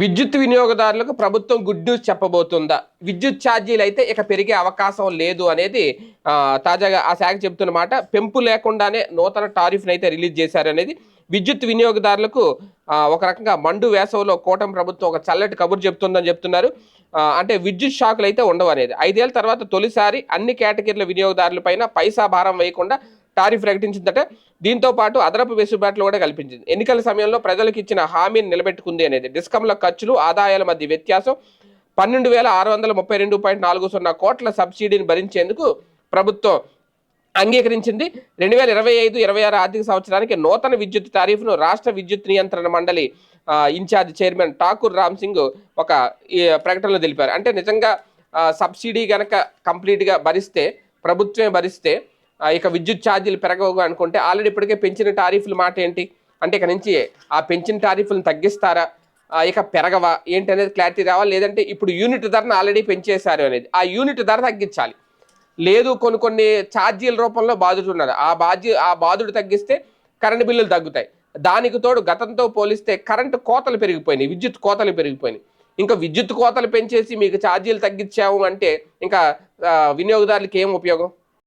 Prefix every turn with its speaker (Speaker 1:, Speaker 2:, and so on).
Speaker 1: విద్యుత్ వినియోగదారులకు ప్రభుత్వం గుడ్ న్యూస్ చెప్పబోతుందా? విద్యుత్ ఛార్జీలు అయితే ఇక పెరిగే అవకాశం లేదు అనేది తాజాగా ఆ శాఖ చెబుతున్నమాట పెంపు లేకుండానే నూతన టారిఫ్ని అయితే రిలీజ్ చేశారు అనేది విద్యుత్ వినియోగదారులకు ఒక రకంగా మండు వేసవిలో కూటమి ప్రభుత్వం ఒక చల్లటి కబురు చెప్తుందని చెప్తున్నారు. అంటే విద్యుత్ షాకులు అయితే ఉండవు అనేది ఐదేళ్ళ తర్వాత తొలిసారి అన్ని కేటగిరీల వినియోగదారులపైన పైసా భారం వేయకుండా టారిఫ్ ప్రకటించిందట. దీంతో పాటు అదనపు వెసులుబాట్లు కూడా కల్పించింది. ఎన్నికల సమయంలో ప్రజలకు ఇచ్చిన హామీని నిలబెట్టుకుంది అనేది. డిస్కంల ఖర్చులు ఆదాయాల మధ్య వ్యత్యాసం పన్నెండు వేల ఆరు వందల ముప్పై రెండు పాయింట్ నాలుగు సున్నా కోట్ల సబ్సిడీని భరించేందుకు ప్రభుత్వం అంగీకరించింది. రెండు వేల ఇరవై ఐదు ఇరవై ఆరు ఆర్థిక సంవత్సరానికి నూతన విద్యుత్ టారిఫ్ను రాష్ట్ర విద్యుత్ నియంత్రణ మండలి ఇన్ఛార్జ్ చైర్మన్ ఠాకూర్ రామ్ సింగ్ ఒక ఈ ప్రకటనలో తెలిపారు. అంటే నిజంగా సబ్సిడీ కనుక కంప్లీట్గా భరిస్తే ప్రభుత్వమే భరిస్తే ఇక విద్యుత్ ఛార్జీలు పెరగవు అనుకుంటే ఆల్రెడీ ఇప్పటికే పెంచిన టారిఫ్ల మాట ఏంటి? అంటే ఇక నుంచి ఆ పెంచిన టారీఫ్లను తగ్గిస్తారా? ఇక పెరగవా? ఏంటి అనేది క్లారిటీ రావాలి. లేదంటే ఇప్పుడు యూనిట్ ధరను ఆల్రెడీ పెంచేశారు అనేది. ఆ యూనిట్ ధర తగ్గించాలి. లేదు కొన్ని కొన్ని ఛార్జీల రూపంలో బాధుడు ఉన్నారు. ఆ బాధ్య ఆ బాధుడు తగ్గిస్తే కరెంటు బిల్లులు తగ్గుతాయి. దానికి తోడు గతంతో పోలిస్తే కరెంటు కోతలు పెరిగిపోయినాయి. విద్యుత్ కోతలు పెరిగిపోయినాయి. ఇంకా విద్యుత్ కోతలు పెంచేసి మీకు ఛార్జీలు తగ్గించాము అంటే ఇంకా వినియోగదారులకి ఏం ఉపయోగం?